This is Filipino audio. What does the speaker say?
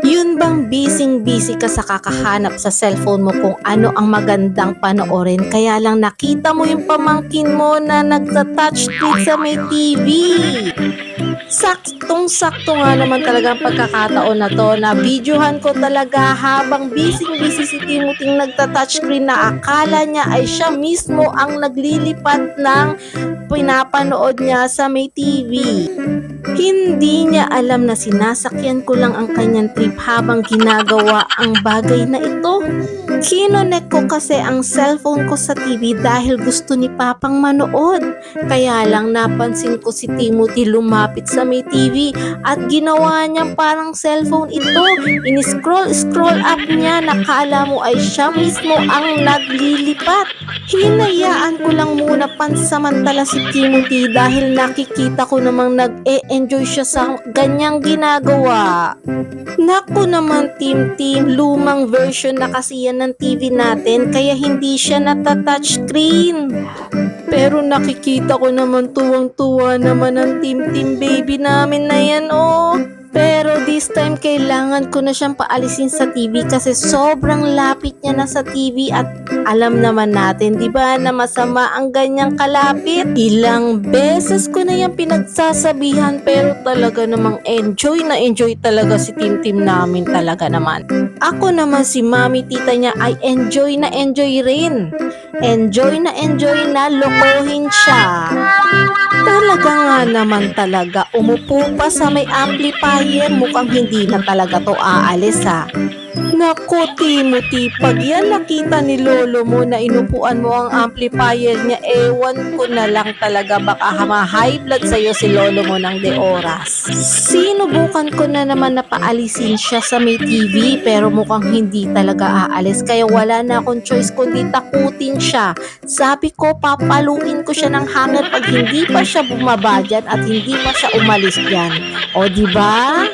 Yun bang busy-busy ka sa kakahanap sa cellphone mo kung ano ang magandang panoorin kaya lang nakita mo yung pamangkin mo na nagta-touch screen sa may TV. Saktong-sakto nga naman talaga ang pagkakataon na to na videohan ko talaga habang busy-busy si Timothy nagta-touchscreen na akala niya ay siya mismo ang naglilipat ng pinapanood niya sa may TV. Hindi niya alam na sinasakyan ko lang ang kanyang trip habang ginagawa ang bagay na ito. Kinonek ko kasi ang cellphone ko sa TV dahil gusto ni Papang manood. Kaya lang napansin ko si Timothy lumapit sa may TV at ginawa niyang parang cellphone ito. In-scroll-scroll up niya nakala mo ay siya mismo ang naglilipat. Hinayaan ko lang muna pansamantala si Timothy dahil nakikita ko namang nag-e-enjoy siya sa ganyang ginagawa. Naku naman Team Team, lumang version na kasi yan ng TV natin kaya hindi siya nata-touchscreen. Pero nakikita ko naman tuwang-tuwa naman ang Team Team baby namin na yan oh. Pero this time kailangan ko na siyang paalisin sa TV kasi sobrang lapit niya na sa TV at alam naman natin, di ba, na masama ang ganyang kalapit. Ilang beses ko na yan pinagsasabihan pero talaga namang enjoy na enjoy talaga si Team Team namin talaga naman. Ako naman si Mami Tita niya ay enjoy na enjoy rin. Enjoy na enjoy na lokohin siya. Talaga nga naman talaga, umupo pa sa may amplifier, mukhang hindi na talaga to aalis ha. Nako Timothy, pag yan nakita ni Lolo mo na inupuan mo ang amplifier niya, ewan ko na lang talaga baka hama-high blood sa'yo si Lolo mo ng de oras. Sinubukan ko na naman na paalisin siya sa may TV pero mukhang hindi talaga aalis kaya wala na akong choice kundi takutin siya. Sabi ko papaluin ko siya ng hanger pag hindi pa siya bumaba dyan at hindi pa siya umalis dyan. O di ba?